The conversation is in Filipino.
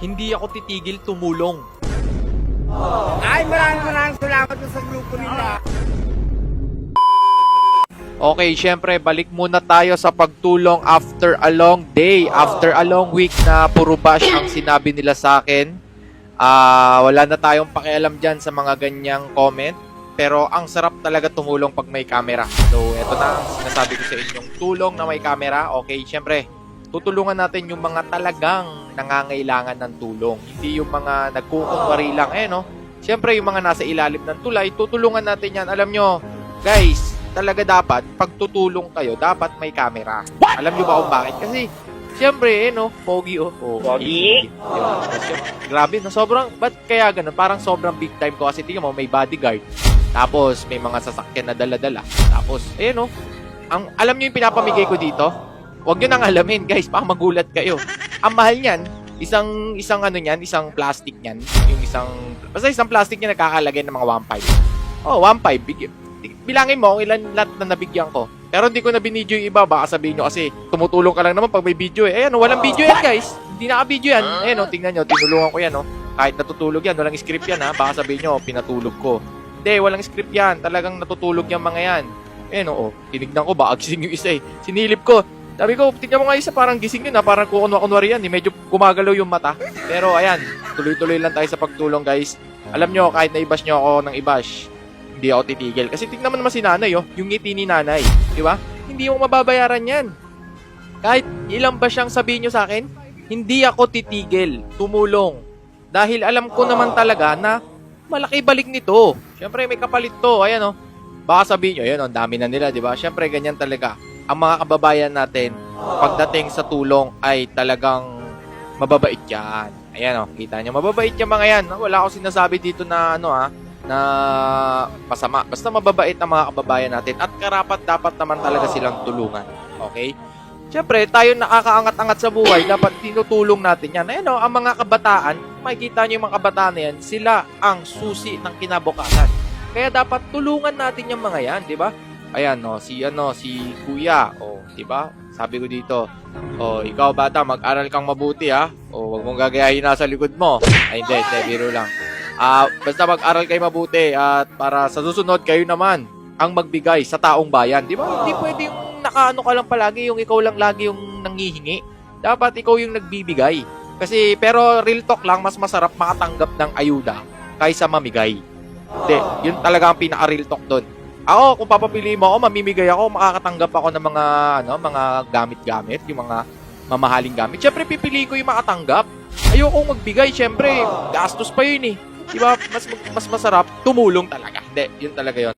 hindi ako titigil tumulong. Ay, maraming maraming salamat sa grupo nila. Okay, syempre, balik muna tayo sa pagtulong after a long day, after a long week na puro bash ang sinabi nila sa akin. Ah, wala na tayong pakialam dyan sa mga ganyang comment. Pero ang sarap talaga tumulong pag may camera. So, eto na ang sinasabi ko sa inyong tulong na may camera. Okay, syempre, tutulungan natin yung mga talagang nangangailangan ng tulong. Hindi yung mga nagkukunwari lang. Eh, no? Syempre, yung mga nasa ilalim ng tulay, tutulungan natin yan. Alam nyo, guys, talaga dapat, pag tutulong kayo, dapat may camera. Alam nyo ba kung bakit? Kasi, syempre, eh, no, pogi, oh. oh Pogi? Diba? Grabe, no, sobrang, ba't kaya ganun? Parang sobrang big time ko kasi tingnan mo, may bodyguard. Tapos, may mga sasakyan na dala-dala. Tapos, ayun, no, ang, alam nyo yung pinapamigay ko dito? Huwag nyo nang alamin, guys, baka magulat kayo. Ang mahal niyan, isang, isang ano niyan, isang plastic niyan, yung isang, basta isang plastic niya nagkakalagay ng mga 1.5. Oh, 1.5, bigyan. Bilangin mo kung ilan lahat na nabigyan ko. Pero hindi ko na binidyo yung iba. Baka sabihin nyo kasi tumutulong ka lang naman pag may video eh. Ayan, oh, walang video yan guys. Hindi naka-video yan. Ayan, oh, tingnan nyo. Tinulungan ko yan. Oh. Kahit natutulog yan, walang script yan ha. Baka sabihin nyo, pinatulog ko. Hindi, walang script yan. Talagang natutulog yung mga yan. Ayan, oh, oh. Tinignan ko, baka gising yung isa eh. Sinilip ko. Sabi ko, tingnan mo nga isa, parang gising yun ha. Parang kukunwa-kunwari yan. Eh. Medyo gumagalaw yung mata. Pero ayan, tuloy-tuloy lang tayo sa pagtulong guys. Alam nyo, kahit na-ibash nyo ako ng ibash, hindi ako titigil. Kasi tingnan mo naman si nanay, oh, yung ngiti ni nanay. Di ba? Hindi mo mababayaran yan. Kahit ilang ba siyang sabihin nyo sa akin, hindi ako titigil, tumulong. Dahil alam ko naman talaga na malaki balik nito. Siyempre may kapalit to. Ayan oh. Baka sabihin nyo, ayan oh, ang dami na nila, di ba? Siyempre ganyan talaga. Ang mga kababayan natin, pagdating sa tulong ay talagang mababait yan. Ayan oh, kita nyo, mababait yung mga yan. Wala akong sinasabi dito na ano ah, na masama. Basta mababait ang mga kababayan natin at karapat dapat naman talaga silang tulungan. Okay? Siyempre, tayo nakakaangat-angat sa buhay, dapat tinutulong natin yan. Ayan o, ang mga kabataan, makikita nyo yung mga kabataan na yan, sila ang susi ng kinabukasan. Kaya dapat tulungan natin yung mga yan, di ba? Ayan no, si ano, si Kuya, o, di ba? Sabi ko dito, o, ikaw bata, mag-aral kang mabuti ha. O, wag mong gagayahin nasa likod mo. Ay, hindi, hindi, biro lang. Ah, basta mag-aral kayo mabuti at para sa susunod kayo naman ang magbigay sa taong bayan. Di ba? Hindi pwede yung nakaano ka lang palagi, yung ikaw lang lagi yung nangihingi. Dapat ikaw yung nagbibigay. Kasi, pero real talk lang, mas masarap makatanggap ng ayuda kaysa mamigay. Hindi, yun talaga ang pinaka-real talk doon. Ako, kung papapiliin mo ako, mamimigay ako, makakatanggap ako ng mga, ano, mga gamit-gamit, yung mga mamahaling gamit. Siyempre, pipiliin ko yung makatanggap. Ayoko magbigay, siyempre, gastos pa yun eh. Diba? Mas, mas masarap, tumulong talaga. Hindi, yun talaga yun.